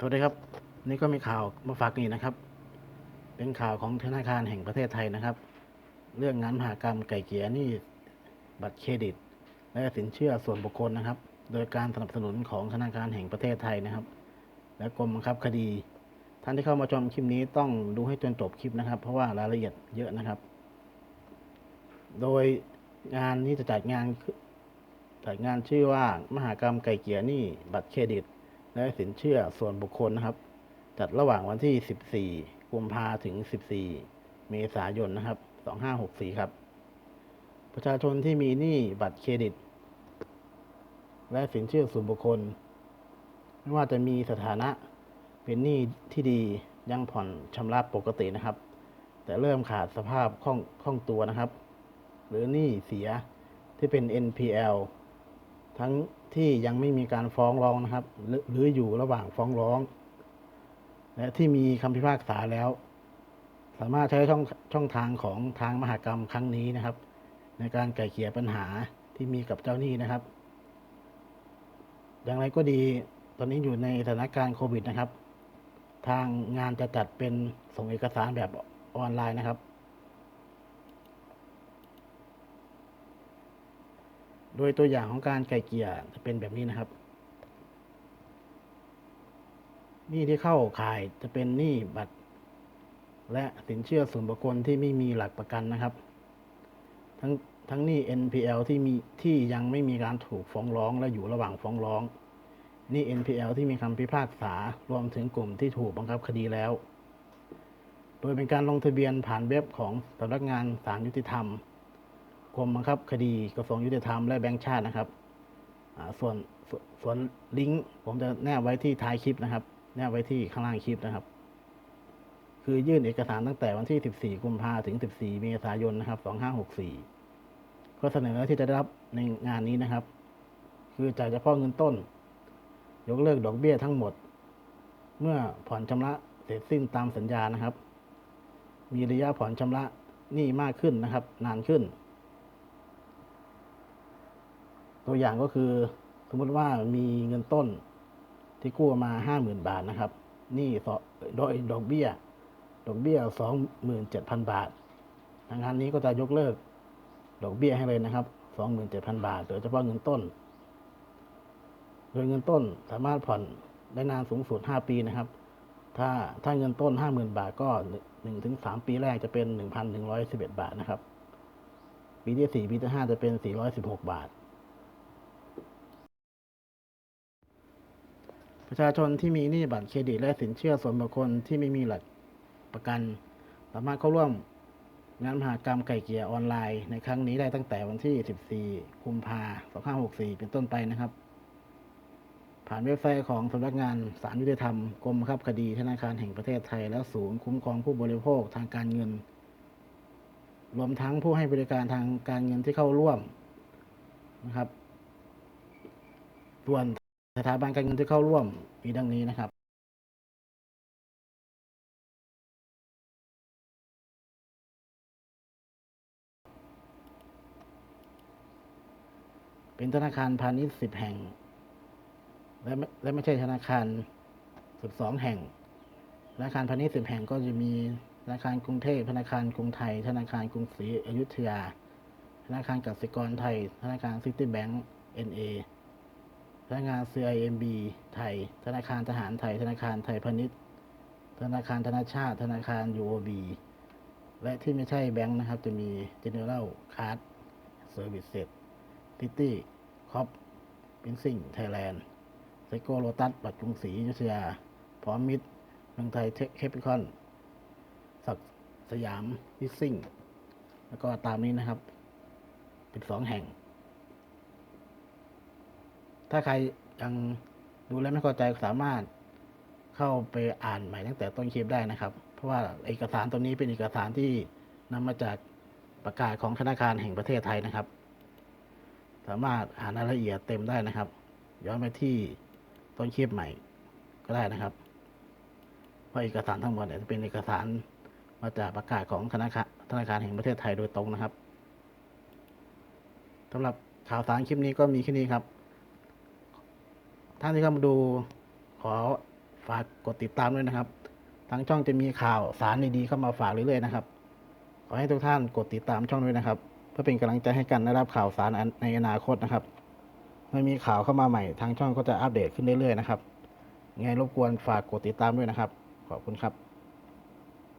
สวัสดีครับ นี่ก็มีข่าวมาฝากนี่นะครับ เป็นข่าวของธนาคารแห่งประเทศไทยนะครับ เรื่องงานมหากรรมไก่เกียนี่ บัตรเครดิต และสินเชื่อส่วนบุคคลนะครับ โดยการสนับสนุนของธนาคารแห่งประเทศไทยนะครับ และกรมบังคับคดี ท่านที่เข้ามาชมคลิปนี้ต้องดูให้จนจบคลิปนะครับ เพราะว่ารายละเอียดเยอะนะครับ โดยงานนี้จะจัดงานจัดงานชื่อว่ามหากรรมไก่เกียนี่บัตรเครดิต และสินเชื่อส่วนบุคคลนะครับ จัดระหว่างวันที่ 14 กุมภาถึง 14 เมษายนนะครับ 2564 ครับ ประชาชนที่มีหนี้บัตรเครดิต และสินเชื่อส่วนบุคคล ไม่ว่าจะมีสถานะเป็นหนี้ที่ดียังผ่อนชำระปกตินะครับ แต่เริ่มขาดสภาพคล่องคล่องตัวนะครับ หรือหนี้เสียที่เป็น NPL ทั้ง ที่ยังไม่มีการฟ้องร้องนะครับหรือหรืออยู่ระหว่างฟ้องร้อง และที่มีคำพิพากษาแล้ว สามารถใช้ช่องช่องทางของทางมหากรรมครั้งนี้นะครับ ในการไก่เกลี่ยปัญหาที่มีกับเจ้าหนี้นะครับ อย่างไรก็ดีตอนนี้อยู่ในสถานการณ์โควิดนะครับ ทางงานจะจัดเป็นส่งเอกสารแบบออนไลน์นะครับ โดยตัวอย่างของการไก่เกลี่ยจะเป็นแบบนี้นะครับหนี้ที่เข้าข่ายจะเป็นหนี้บัตร และสินเชื่อส่วนบุคคลที่ไม่มีหลักประกันนะครับ ทั้งทั้งหนี้ NPL ที่มีที่ยังไม่มีการถูกฟ้องร้องและอยู่ระหว่างฟ้องร้องหนี้ NPL ที่มีคำพิพากษารวมถึงกลุ่มที่ถูกบังคับคดีแล้ว โดยเป็นการลงทะเบียนผ่านเว็บของสำนักงานศาลยุติธรรม กรมบังคับคดีกระทรวงยุติธรรมและแบงก์ชาตินะครับส่วนส่วนส่วนลิงก์ผมจะแนบไว้ที่ท้ายคลิปนะครับ แนบไว้ที่ข้างล่างคลิปนะครับ คือยื่นเอกสารตั้งแต่วันที่ 14 กุมภาถึง 14 เมษายนนะครับ 2564 ก็เสนอที่จะได้รับในงานนี้นะครับ คือจ่ายเฉพาะเงินต้น ยกเลิกดอกเบี้ยทั้งหมด เมื่อผ่อนชำระเสร็จสิ้นตามสัญญานะครับ มีระยะผ่อนชำระหนี้มากขึ้นนะครับ นานขึ้น ตัวอย่างก็คือสมมติว่ามีเงินต้นที่กู้มาห้าหมื่นบาทนะครับ นี่โดยดอกเบี้ย ดอกเบี้ยสองหมื่นเจ็ดพันบาท ทางงานนี้ก็จะยกเลิกดอกเบี้ยให้เลยนะครับสองหมื่นเจ็ดพันบาท โดยเฉพาะเงินต้น โดยเงินต้นสามารถผ่อนได้นานสูงสุดห้าปีนะครับ ถ้าถ้าเงินต้นห้าหมื่นบาทก็หนึ่งถึงสามปีแรกจะเป็นหนึ่งพันหนึ่งร้อยสิบเอ็ดบาทนะครับ ปีที่สี่ปีที่ห้าจะเป็นสี่ร้อยสิบหกบาท ประชาชนที่มีหนี้บัตรเครดิตและสินเชื่อส่วนบุคคลที่ไม่มีหลักประกัน สามารถเข้าร่วมงานมหากรรมไก่เกลี่ยออนไลน์ในครั้งนี้ได้ตั้งแต่วันที่ 14 กุมภาพันธ์2564 เป็นต้นไปนะครับ ผ่านเว็บไซต์ของสำนักงานศาลยุติธรรมกรมคับคดีธนาคารแห่งประเทศไทย และศูนย์คุ้มครองผู้บริโภคทางการเงิน รวมทั้งผู้ให้บริการทางการเงินที่เข้าร่วมนะครับ ส่วน สถาบันการเงินที่เข้าร่วมมีดังนี้นะครับเป็นธนาคารพาณิชย์สิบแห่ง และไม่และไม่ใช่ธนาคารสิบสองแห่ง ธนาคารพาณิชย์สิบแห่งก็จะมีธนาคารกรุงเทพธนาคารกรุงไทย ธนาคารกรุงศรีอยุธยา ธนาคารกสิกรไทย ธนาคารซิตี้แบงก์ NA ธนเอาคาร CIMB ไทย ธนาคารทหารไทย ธนาคารไทยพาณิชย์ ธนาคารธนาชาติ ธนาคาร UOB และที่ไม่ใช่แบงค์นะครับ จะมี General Card Services ติตี้คอปปิ้นซิ่งไทยแลนด์ไซโกโลตัสปัดกรุงศรีอยุธยา พร้อมมิตรเมืองไทยเทคแคปิคอนสักสยามลิสซิ่ง แล้วก็ตามนี้นะครับ เป็นสองแห่ง ถ้าใครยังดูแล้วไม่เข้าใจสามารถเข้าไปอ่านใหม่ตั้งแต่ต้นคลิปได้นะครับ เพราะว่าเอกสารตัวนี้เป็นเอกสารที่นำมาจากประกาศของธนาคารแห่งประเทศไทยนะครับ สามารถอ่านรายละเอียดเต็มได้นะครับ ย้อนไปที่ต้นคลิปใหม่ก็ได้นะครับเพราะเอกสารทั้งหมดเนี่ยจะเป็นเอกสารมาจากประกาศของธนาคารธนาคารแห่งประเทศไทยโดยตรงนะครับสำหรับข่าวสารคลิปนี้ก็มีแค่นี้ครับ ท่านที่เข้ามาดูขอฝากกดติดตามด้วยนะครับ ทางช่องจะมีข่าวสารดีๆเข้ามาฝากเรื่อยๆนะครับ ขอให้ทุกท่านกดติดตามช่องด้วยนะครับ เพื่อเป็นกำลังใจให้กันได้รับข่าวสารในอนาคตนะครับเมื่อมีข่าวเข้ามาใหม่ทางช่องก็จะอัปเดตขึ้นเรื่อยๆนะครับไงรบกวนฝากกดติดตามด้วยนะครับ ขอบคุณครับ